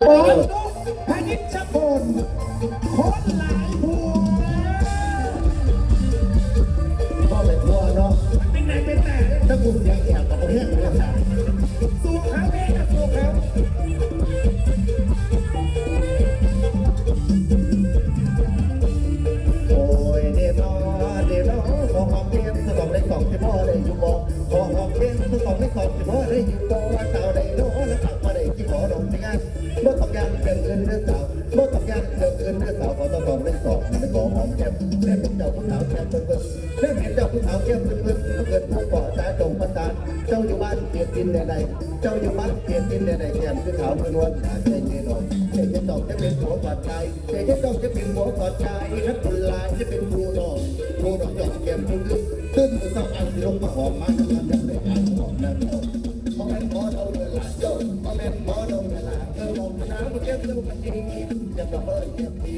โอ้ยพยิชพลคนหลายผัวเป็นทัวเนาะเป็นไหนเป็นแต่ถ้ากูเสียงแอบกับประเทศเลยนะสู้เขาแม่กับสู้เขาโอ้ยเดนอเดนอขอหอมเพียงสองเลขสองที่พ่อได้อยู่บ่ขอหอมเพียงสองเลขสองที่พ่อได้อยู่บ่ารเป็นเงินเรื่องสาวเมื่อต้องารเป็นเงินเรื่องสาวขอต้องสองเลขสองมันขอหอมแก้มแม่นเจ้าผู้สาวแก้มเปิ้ลแม่เป็นเจ้าผู้สาวแก้มเปิ้ลเพิ่มเกิดผู้ก่อตาจงประสาเจ้าอยู่บ้านเกียรตินใดเจ้าอยู่บ้านเกียรตินใดแก้มคือขาวคือนวลหาใจเย็นหน่อยเจ๊จะต้องจะเป็นหัวกอดใจเจ๊จะต้องจะเป็นหัวกอดใจนักบุญลายจะเป็นผู้หลอกผู้หลอกหยอกแก้มผู้ลึกขึ้นมือสองอันลงมาหอมมาทำงานยังได้การหอมนั่นเอา จะดอกเบิร์ดเก็บดี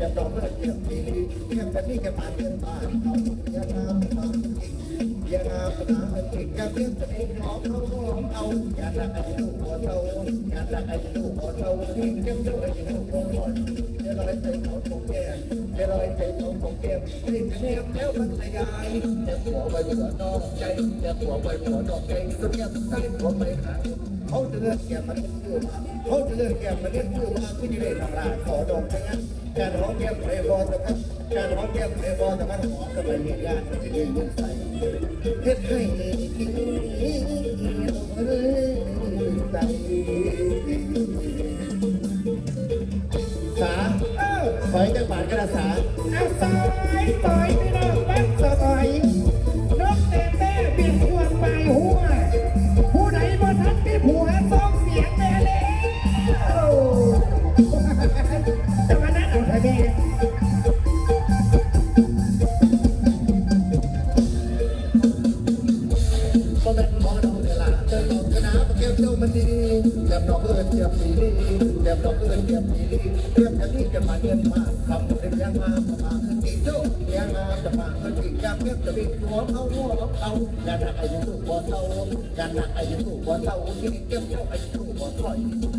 จะดอกเบิร์ดเก็บดีแก้มแบบนี้แกปานเงินบาทเอาอย่าทำมาอย่าทำนะมันติดกับเรื่องจะเองหอมเขาหอมเอาอย่าละไอ้ลูกหัวเท่าอย่าละไอ้ลูกหัวเท่าที่แก้มเร็วไอ้ลูกหัวหนเดี๋ยวเราใส่เขาตรงแก้มเดี๋ยใส่เขาตรงแก้มนี่แก้มแล้วมันละหัวไว้หัวนอกใจแต่หัวไว้หัวนอกใจสุดแก้มใส่หัวไปหา เขาจะเลือกแก้มมันคือมาเขาจะเลือกแก้มมันคือมาคือจะได้ทำลายขอดองไปงั้นการหอมแก้มไปบอลแต่มันการหอมแก้มไปบอลแต่มันหอมกับไปเหตุการณ์มันจะได้เงินใส่เฮ็ดให้ใจสาเออถอยจากบาทกระสาเอาซอยซอยพี่น้ ป็นหัวเขาหัวเขาการหนักไอายุถูกหัวเท่าการหนักไอายุถูกหัวเท่าที่เก็บเจ้าไอายุถูกหัวถอย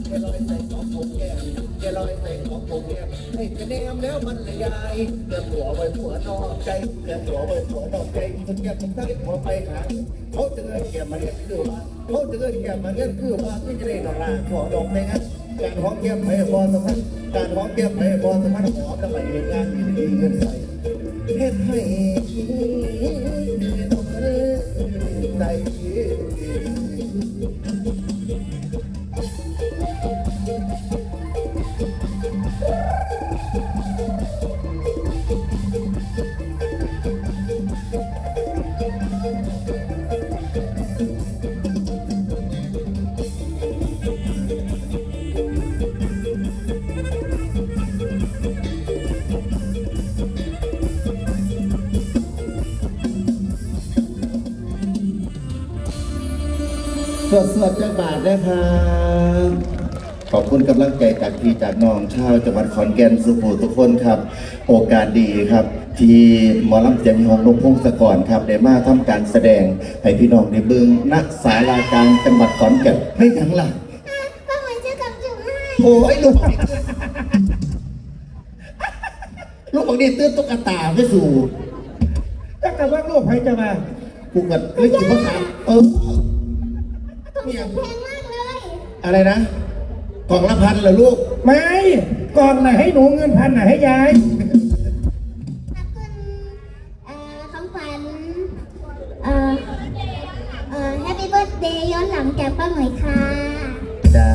แกลอยใส่ของผมแก้มแกลอยใส่ของผมแก้มให้กระแนมแล้วมันละยายเก็บหัวไว้หัวนอกใจเก็บหัวไว้หัวนอกใจถึงแกถึงตั้งหัวไปหาเขาจะเงินแก่มาเรียนคือว่าเขาจะเงินแก่มาเรียนคือว่าที่จะได้ดอกลาขอดอกในงั้นการหอมแก้มไปบอลสมัครการหอมแก้มไปบอลสมัครหอมแล้วไปเรียนงานที่ดีเงินใส่ เฮ็ดให้ สดสดจากบาทนะครับขอบคุณกำลังใจจากพี่จากน้องชาวจังหวัดขอนแก่นสุโขทุกคนครับ โอกาสดีครับ ที่หมอลำเจียงของนงพงศกรครับได้มาทำการแสดง ให้พี่น้องได้เบิ่งนักสาลากลางจังหวัดขอนแก่นไม่ทั้งหลังก็เหมือนจะกำจุให้โอ้ยลูกนี่ลูกบางทีตื้นตุ๊กตาไม่สู่ตั้งแต่ว่าลูกใครจะมากูกัดไม่คิดว่าถามเออ เนี่ยแพงมากเลย อะไรนะกล่องละพันเหรอลูก ไม่กองน่ะให้หนูเงินพันน่ะให้ยาย ขอบคุณเอ่อคำขวัญเอ่อเอ่อ Happy Birthday ย้อนหลังจากป้าหมวยค่ะ จ้า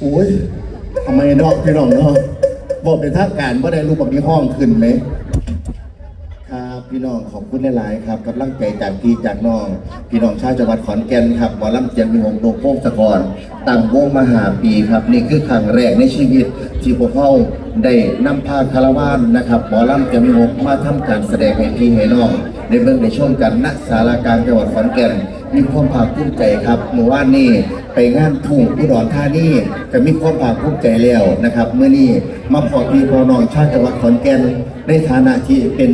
โอ้ยทำไมเนาะพี่น้องเนาะบอกเป็นทางการว่าได้รูปแบบนี้ห้องขึ้นไหมครับ พี่น้องขอบคุณหลาย ๆ ครับกำลังใจจากพี่จากน้อง พี่น้องชาวจังหวัดขอนแก่นครับหมอลำเจียงมีหงโดงโป้งสะกอนตั้งวงมหาปีครับ นี่คือครั้งแรกในชีวิต ที่พวกเขาได้นำพาคาราวานนะครับหมอลำเจียงมีหงมาทำการแสดงให้พี่ให้น้องในเบื้องในช่วงกันณศาลากลางจังหวัดขอนแก่นมีความภาคภูมิใจครับเมื่อวานนี้ไปงานทุ่งอุดรธานีก็มีความภาคภูมิใจแล้วนะครับ เมื่อนี้มาพอพี่พอน้องชาติจังหวัดขอนแก่นในฐานะที่เป็น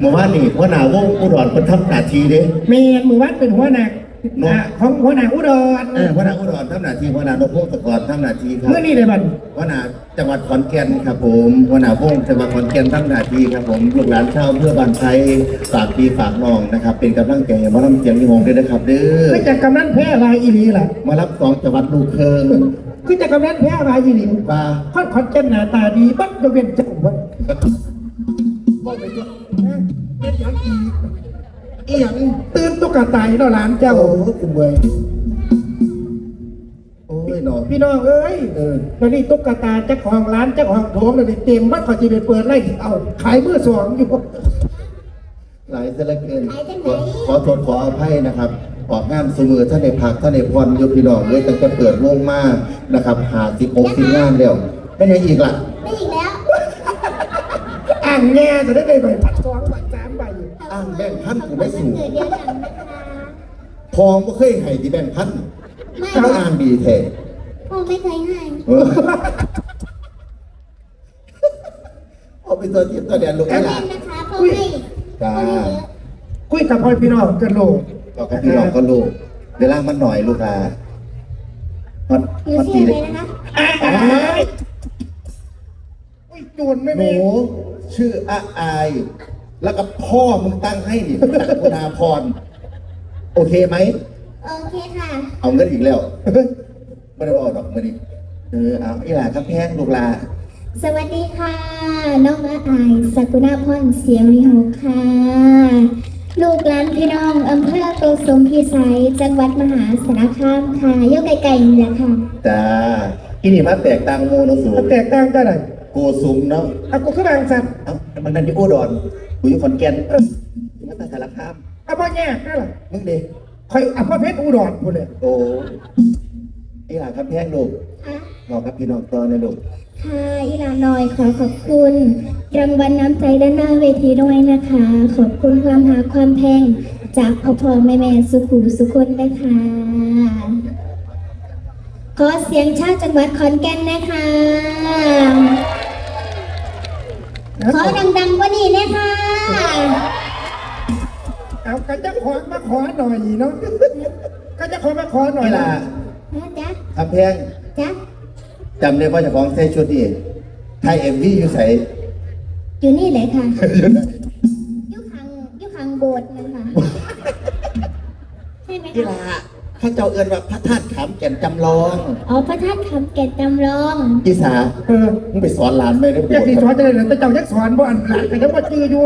เมื่อวานนี้หัวหน้าวงอุดรเพิ่นทำหน้าที่เด้เมนมือวัดเป็นหัวหนักนอ่ากของหัวหน้าอุดรเออหัวหน้าอุดรทำหน้าที่หัวหน้านกพงศกรทำหน้าที่ครับเมื่อนี้เลยบัดหัวหน้าจังหวัดขอนแก่นครับผมหัวหน้าพงจังหวัดขอนแก่นทำหน้าที่ครับผมลูกหลานชาวอำเพื่อบ้านไทยฝากพี่ฝากน้องนะครับเป็นกำลังใจให้มาลำเสียงยี่หงด้วยนะครับเด้อก็จะกำนันแพ้ลายอีหลีล่ะมารับสองจังหวัดลูกเคิงคือจะกำนันแพ้ลายอีหลีมา ค่อนขอนแก่นหน้าตาดีบัดจะเป็นเจ้าวัด บอกไปตัวเป็นอย่างอีอีหยังตื่นตุ๊กตาเนาะหลานเจ้าโอ้โหคุณเบยโอ้ยหนอพี่น้องเอ้ยเออตอนนี้ตุ๊กตาเจ้าของร้านเจ้าของโถงเลยเต็มบัดขอจีไปเปิดไล่เอาขายมือสองอยู่หลายเสียเหลือเกินขอขอโทษขออภัยนะครับออกงานสมือท่านในพักท่านในพรยกพี่น้องเลยตั้งแต่เปิดวงมานะครับหาสิบหกสิบงานแล้วไม่ได้อีกล่ะไม่อีกแล้วอ่างแง่จะได้ไปใบพัดสองใบสามใบอ้างแบ่งพันกูไม่สูงเกิดเดียวกันะคะทองก็เคยให้ที่แบ่งพันไม่ก็อ่านดีแท้พ่อไม่เคยให้เออเอาเป็นตัวเทียบตัวเดียนลูกเล่ไอ้นหลานนะคะพ่อให้จ้าพ่อให้เยอะคุยกับพ่อพี่น้องกันโลกก็กับพี่น้องก็ลูกเวลามันหน่อยลูกอะมันอยู่มันที่ตีอะไรนะคะอ้ายอุ้ยจูนไม่หนูมี ชื่ออาอาย แล้วก็พ่อมึงตั้งให้ดิตั้งคุณาพร โอเคไหม โอเคค่ะ เอาเงินอีกแล้ว ไม่ได้บอกดอกมาดิเออเอาอีหลาครับแพงลูกหลาสวัสดีค่ะ น้องอาอายสักุณาพรเสียงวิหกค่ะ ลูกหลานพี่น้องอำเภอโกสมพิสัยจังหวัดมหาสารคามค่ะโยกไกลๆนี่แหละค่ะ จ้าอีนี่มาแตกต่างโมโนสูมันแตกต่างกันไหน โกสุมเนาะเอากูขึ้นมาสัตว์เอ้ามันนั่นที่อุดรกูอยู่ขอนแก่นเออมาตั้งสารคามเอาพ่อแง่นั่นแหละมึงดิคอยเอาพ่อเพชรอุดรพูดเลยโอ้อีหลาครับแพงลูกค่ะบอกกับพี่น้องต่อเลยลูกค่ะอีลาน้อยขอขอบคุณ รางวัลน้ำใจด้านหน้าเวทีด้วยนะคะ ขอบคุณความหาความแพง จากพ่อพ่อแม่แม่สุขุมสุคนนะคะขอเสียงชาติจังหวัดขอนแก่นนะคะ ขอดังๆกว่านี้นะคะเอากระจะขอมาขอหน่อยเนาะกระจะขอมาขอหน่อยอีหลานะจ๊ะครับแพงจ๊ะจำได้ว่าเจะของใส่ชุดนี่ไทยเอ็มวีอยู่ใส่อยู่นี่เลยค่ะยุคังยุคังโบสถ์นะคะใช่ไหมอีหคะ ลาข้าเจ้าเอินว่าพระธาตุขามแก่นจำลองอ๋อพระธาตุคำเกตจำลองอีสาเออมึงไปสอนหลานไม่ได้บอยากวชสิสอนจะได้เหรอแต่เจ้ายักสอนบ่อันหลานก็ยังมาจืออยู่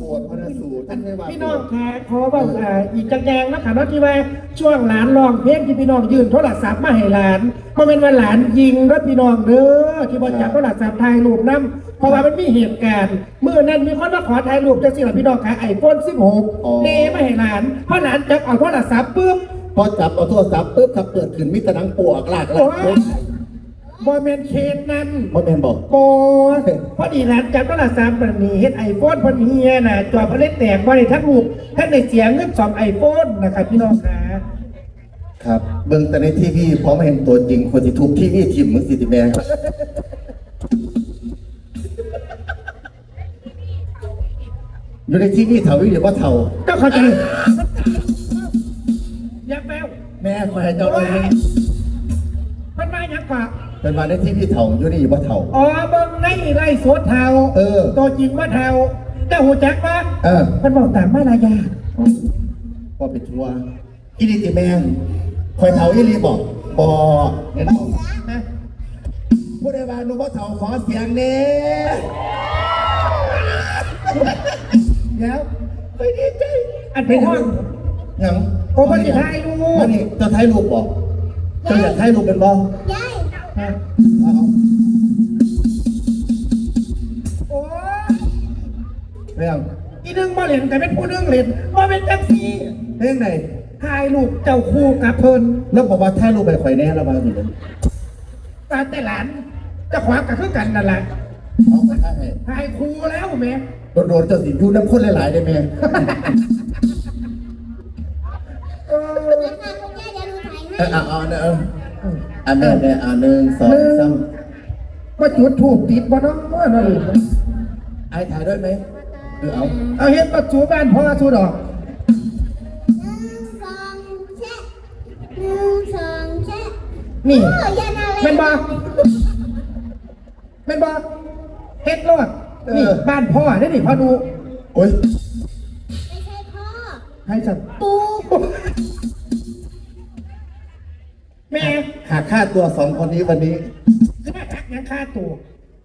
บวชพระสูตรท่านไม่ว่าพี่น้องแขกขอว่าอ่าอีกจังแดงนะคะเนาะที่ว่าช่วงหลานร้องเพลงที่พี่น้องยืนโทรศัพท์มาให้หลานมันเป็นว่าหลานยิงแล้วพี่น้องเด้อที่บอจับโทรศัพท์ถ่ายรูปนํเพราะว่ามันมีเหตุการณ์เมื่อนั้นมีคนมาขอถ่ายรูปจังสิล่ะพี่น้องค่ะไอโฟน16เนมาให้หลานเพราะหลานจับเอาโทรศัพท์ปุ๊บ พอจับเอาโทรศัพท์ปุ๊บครับเปิดขึ้นมิตรนังปวกลากลาโอ้กยบอแมนเคสนั้นพ่อแม่นบอกโอ้ยพอดีหลานจับโทรศัพท์แบบนี้เฮ็ดไอโฟนพอดีน่ะจอเพนเล่นแตกบ่ได้ทั้งรูปทั้งในเสียงเงินสองไอโฟนนะครับพี่น้องค่ะครับ เบิ่งแต่ในทีวีพอมาเห็นตัวจริงคนที่ทุบทีวีทิมมึงสิติแม่อยู่ในทีวีเท่าวิเดี๋ยวว่าเท่าก็เข้าใจอยักแมว แม่คอยให้เจ้าเอาเงินมันมาอยักกว่าเป็นมาในทีวีเท่าอยู่นี่อยู่ว่าเท่าอ๋อเบิ่งในไล่สวดเทาเออตัวจริงว่าเทาเจ้าหูจักปะเออมันบอกตามมาลายาพอไปทัวร์อีลิติแมนคอยเท่าอีลีบอกบอเห็นบอกนะผู้ใดว่าหนูว่าเท่าขอเสียงเน่เดี๋ยวไปดีใจอันไปห้อง ยังโอ้มันสิถ่ายรูปมันนี่เจะถ่ายรูปบอกเจะอยากถ่ายรูปเป็นบอยายเอาโอ้ยเรื่องอีนึงมาเล่นแต่เป็นผู้นึงเล่นมาเป็นจังซีเรื่องไหนถ่ายรูปเจ้าคู่กับเพิ่นแล้วบอกว่าถ่ายรูปไปข่อยแน่แล้วบางทีเลยตาแต่หลานเจะขวางกับคือกันนั่นแหละเอาไปถ่ายให้ถ่ายคู่แล้วแม่โดนๆเจะสิอยู่น้ำข้นหลายๆได้ไหม เออเอาเอาเอาเอาอันนี้เนี่ยอันหนึ่งสองสามมาจุดถูกติดบ่เน้องว่านั่นไอ้ถ่ายด้วยไหมเออเอาเอาเฮ็ดประตูบ้านพ่อสูดอกนี่เอออย่านาเลยเป็นบ่เป็นบ่เฮ็ดรอดนี่บ้านพ่อได้ดิพ่อดูโอ้ยไม่ใช่พ่อให้จับปู แม่หากค่าตัวสองคนนี้วันนี้จะมาทักยังค่าตัว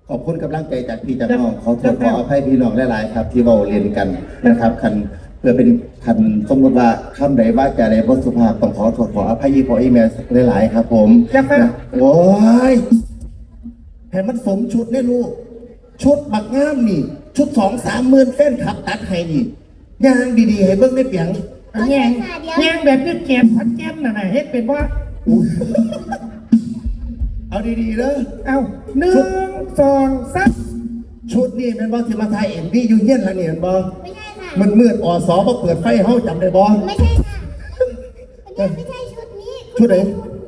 ขอบคุณกำลังใจจากพี่จากน้องขอโทษขออภัยพี่น้องหลายๆครับ ที่เราเรียนกันนะครับคันเพื่อเป็นคันสมมติว่าคำใดว่าจะในบทสุภาพต้องขอโทษขออภัยยี่ขออีเมลหลายๆครับ ผมจะเป็นนะโอ้ยให้มันสมชุดแน่ลูกชุดบักงามนี่ ชุดสองสามหมื่นแฟนขับตัดให้นี่ย่างดีๆให้เบิ้งได้เปียงแยงแยงแบบนี้เก็บพัดแก้มน่ะนะเฮ็ดเป็นว่า เอาดีๆเด้อเอาหนึ่งสองสามชุดนี่เป็นบอสิมาไทยเอ็มวีอยู่เย็นแล้วนี่เป็นบอไม่ใช่ค่ะ มันมืดอ่อสอมาเปิดไฟเฮาจำได้บอไม่ใช่ค่ะมันไม่ใช่ชุดนี้ชุดไหน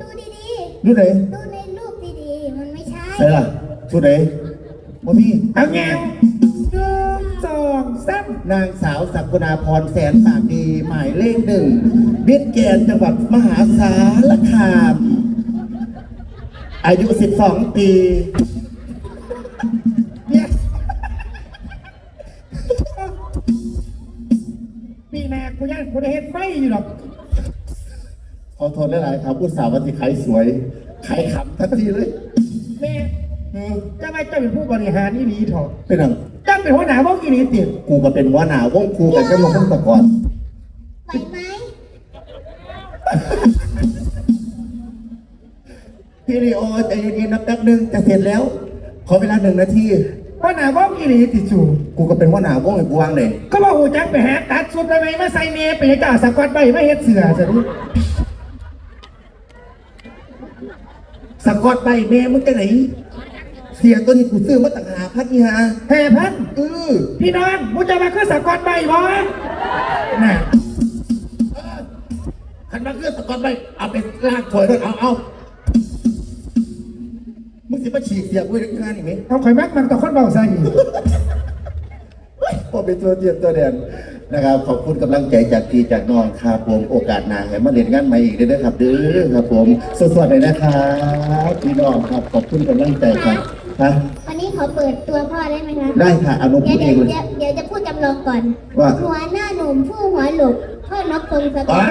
ดูดีรู้ไหนๆดูในรูปดีๆ มันไม่ใช่ใช่ล่ะชุดไหนบ่มีเอาแยงหนึ่งส องสามนางสาวสักกุณาพรแสนปากดีหมายเลขหนึ่งบิดแกนจังหวัดมหาสารคาม อายุ 12 ปีเนี่ยปีหน้ากูย่านกูได้เฮ็ดไฟอยู่หรอกขอโทษหลายๆครับอุตส่าห์วันที่ขายสวยขายขำทันทีเลยแม่เออจะไม่เจ้าเป็นผู้บริหารนี่ดีเถอะเป็นหนังเจ้า เป็นหัวหน้าว่ากี่นี้ติดกูก็เป็นหัว่าหนาวงครูกันก็มาตั้งแต่ก่อนไปไหมพี่ลีโอใจเย็นๆนับแป๊บนึงจะเสร็จแล้ว ขอเวลาหนึ่งนาทีหัวหน้าว่ากี่นี้ติดสูงกูก็เป็นหัว่าหนาวงไอ้กูวางเลยก็ว่าหูจักไปหาตัดสุดไปไหมมาใส่เมย์ไปยังจ่าสกอตไปไม่เฮ็ดเสือจะรู้สกอตไปแม่มึงจะไหนเสียตัวนี้กูซื้อมาต่างหากพัดนี่ฮะแห่พันเออพี่น้องมึงจะมาขึ้นสกอตไปบ่น่ะขันมาเครื่องสกอตไปเอาไปลากถอยรถเอาเอามึงสิมาฉีกเสียกูได้งานอีกไหมเอาข่อยมักมันต่อคนเบาใส่พอเป็นตัวเทียมตัวแดนนะครับขอบคุณกำลังใจจากพี่จากน้องครับผมโอกาสหน้าให้มาเรียนงานใหม่อีกเด้อครับเด้อครับผมสวัสดีนะครับพี่น้องครับขอบคุณกำลังใจครับ ฮะวันนี้ขอเปิดตัวพ่อได้ไหมคะได้ค่ะอนุเดี๋พูยวดเอเดี๋ยงวเลย เดี๋ยวเดี๋ยวจะพูดจำลองก่อน ว่า หัวหน้าหนุ่มผู้หัวหลกพ่อนกพงศกอ๋อร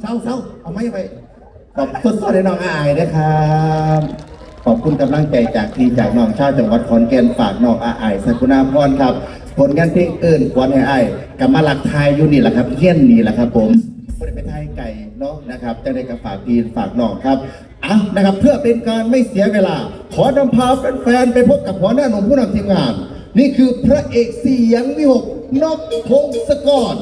เศร้าเศร้าเอาไม่ไปขอบคุณสวัสดีน้องอายนะครับ ขอบคุณกำลังใจจากพี่จากน้องชาวจังหวัดขอนแก่นฝากน้องอาอายสกุณาพรครับ ผลงานเพลงเอิญควันให้อายกับมาหลักทายอยู่นี่แหละครับเฮี้ยนนี่แหละครับผมไม่ได้ไปทายไก่เนาะนะครับจะได้กับฝากพี่ฝากน้องครับอะ นะครับ เพื่อเป็นการไม่เสียเวลา ขอนำพาแฟนๆไปพบกับหัวหน้าหนุ่มผู้นำทีมงาน นี่คือพระเอกเสียงวิหกนกพงศกร